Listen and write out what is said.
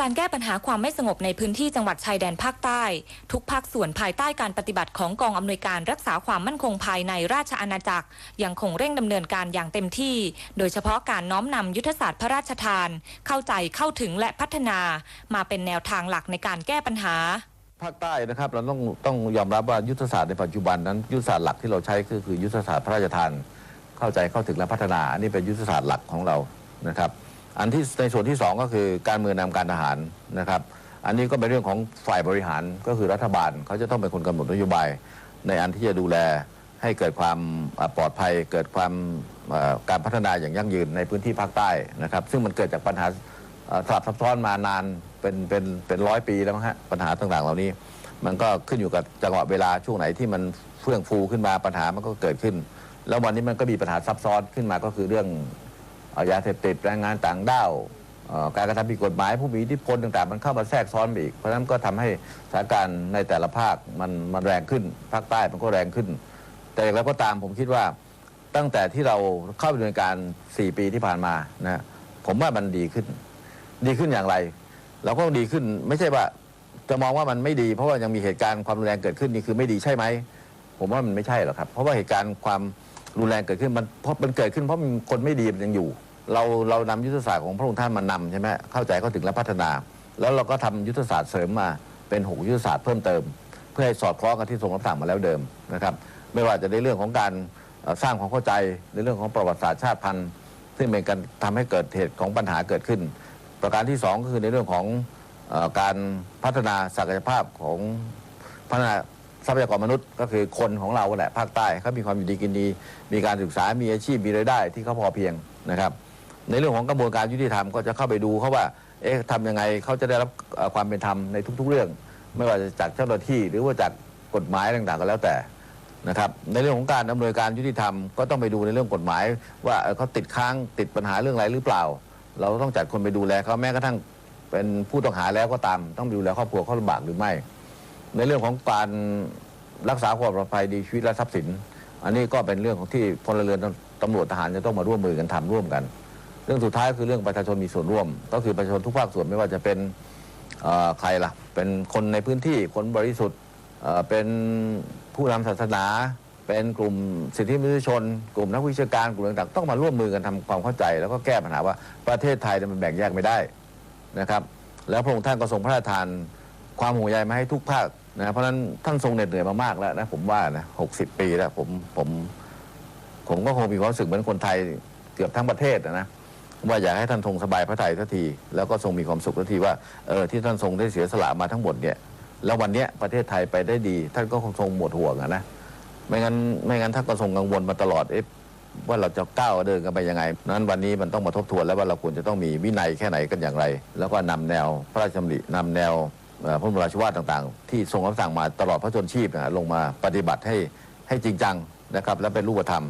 การแก้ปัญหาความไม่สงบในพื้นที่จังหวัดชายแดนภาคใต้ ทุกภาคส่วนภายใต้การปฏิบัติของกองอำนวยการรักษาความมั่นคงภายในราชอาณาจักร ยังคงเร่งดำเนินการอย่างเต็มที่ โดยเฉพาะการน้อมนำยุทธศาสตร์พระราชทาน เข้าใจเข้าถึงและพัฒนา มาเป็นแนวทางหลักในการแก้ปัญหาภาคใต้นะครับเราต้องต้องยอมรับว่ายุทธศาสตร์ในปัจจุบันนั้น ยุทธศาสตร์หลักที่เราใช้ก็คือยุทธศาสตร์พระราชทาน เข้าใจเข้าถึงและพัฒนาอันนี้เป็นยุทธศาสตร์หลักของเรานะครับ อันที่ในส่วนที่สองก็คือการเมืองนำการทหารนะครับ อันนี้ก็เป็นเรื่องของฝ่ายบริหารก็คือรัฐบาลเขาจะต้องเป็นคนกำหนดนโยบาย ในอันที่จะดูแลให้เกิดความปลอดภัย เกิดความการพัฒนาอย่างยั่งยืนในพื้นที่ภาคใต้นะครับ ซึ่งมันเกิดจากปัญหาสลับซับซ้อนมานานเป็นเป็นเป็นร้อยปีแล้วฮะปัญหาต่างๆ เหล่านี้ มันก็ขึ้นอยู่กับจังหวะเวลาช่วงไหนที่มันเฟื่องฟูขึ้นมาปัญหามันก็เกิดขึ้น แล้ววันนี้มันก็มีปัญหาซับซ้อนขึ้นมาก็คือเรื่อง เอ่อยาเสพติดแรงงานต่างด้าวการกระทำผิดกฎหมาย ผู้มีอิทธิพลต่างๆ มันเข้ามาแทรกซ้อนไปอีก เพราะฉะนั้นก็ทำให้สถานการณ์ในแต่ละภาคมันมันแรงขึ้น ภาคใต้มันก็แรงขึ้น แต่อย่างไรก็ตามผมคิดว่าตั้งแต่ที่เราเข้าไปดำเนินการ 4 ปีที่ผ่านมานะผมว่ามันดีขึ้น ดีขึ้นอย่างไร เราก็ดีขึ้นไม่ใช่ว่าจะมองว่ามันไม่ดี เพราะว่ายังมีเหตุการณ์ความรุนแรงเกิดขึ้นนี่คือไม่ดีใช่ไหมผมว่ามันไม่ใช่หรอกครับ เพราะว่าเหตุการณ์ความ รุนแรงเกิดขึ้นมันเพราะมันเกิดขึ้นเพราะมีคนไม่ดีมันยังอยู่ เราเรานำยุทธศาสตร์ของพระองค์ท่านมานำใช่ไหมเข้าใจเข้าถึงและพัฒนา แล้วเราก็ทำยุทธศาสตร์เสริมมาเป็นหกยุทธศาสตร์เพิ่มเติม เพื่อให้สอดคล้องกับที่ทรงรับสั่งมาแล้วเดิมนะครับไม่ว่าจะในเรื่องของการสร้างความเข้าใจในเรื่องของประวัติศาสตร์ชาติพันธุ์ซึ่งเป็นการทำให้เกิดเหตุของปัญหาเกิดขึ้น ประการที่สองก็คือในเรื่องของการพัฒนาศักยภาพของพัฒนา ทรัพยากรมนุษย์ก็คือคนของเราแหละภาคใต้เขามีความอยู่ดีกินดี มีการศึกษามีอาชีพมีรายได้ที่เขาพอเพียงนะครับ ในเรื่องของกระบวนการยุติธรรมก็จะเข้าไปดูเขาว่าเอ๊ะทำยังไงเขาจะได้รับความเป็นธรรมในทุก ๆ เรื่อง ไม่ว่าจะจากเจ้าหน้าที่หรือว่าจากกฎหมายต่างๆก็แล้วแต่นะครับในเรื่องของการดำเนินการยุติธรรมก็ต้องไปดูในเรื่องกฎหมาย ว่าเขาติดค้างติดปัญหาเรื่องอะไรหรือเปล่า เราต้องจัดคนไปดูแลเขาแม้กระทั่งเป็นผู้ต้องหาแล้วก็ตาม ต้องดูแลครอบครัวเขาลำบากหรือไม่ ในเรื่องของการรักษาความปลอดภัยดีชีวิตและทรัพย์สิน อันนี้ก็เป็นเรื่องของที่พลเรือนตำรวจทหารจะต้องมาร่วมมือกันทำร่วมกัน เรื่องสุดท้ายคือเรื่องประชาชนมีส่วนร่วม ก็คือประชาชนทุกภาคส่วนไม่ว่าจะเป็นใครล่ะ เป็นคนในพื้นที่คนบริสุทธิ์เป็นผู้นำศาสนา เป็นกลุ่มสิทธิมนุษยชน กลุ่มนักวิชาการกลุ่มต่างๆต้องมาร่วมมือกันทำความเข้าใจ แล้วก็แก้ปัญหาว่าประเทศไทยเนี่ยมันแบ่งแยกไม่ได้นะครับ แล้วพระองค์ท่านก็ทรงพระราชทานความห่วงใยมาให้ทุกภาค นะเพราะฉะนั้นท่านทรงเหน็ดเหนื่อยมามากแล้วนะผมว่านะหกสิบปีแล้วผมผมผมก็คงมีความรู้สึกเหมือนคนไทยเกือบทั้งประเทศนะว่าอยากให้ท่านทรงสบายพระทัยทันที แล้วก็ทรงมีความสุขทันทีว่าเออที่ท่านทรงได้เสียสละมาทั้งหมดเนี่ยแล้ววันเนี้ยประเทศไทยไปได้ดี ท่านก็คงทรงหมดห่วงนะไม่งั้นไม่งั้นท่านก็ทรงกังวลมาตลอดเอ๊ะว่าเราจะก้าวเดินกันไปยังไงนั้นวันนี้มันต้องมาทบทวนแล้วว่าเราควรจะต้องมีวินัยแค่ไหนกันอย่างไร แล้วก็นำแนวพระราชดำรินำแนว พระบรมราชวาทต่างๆ ที่ทรงรับสั่งมาตลอดพระชนชีพนะลงมาปฏิบัติให้ให้จริงจังนะครับและเป็นรูปธรรม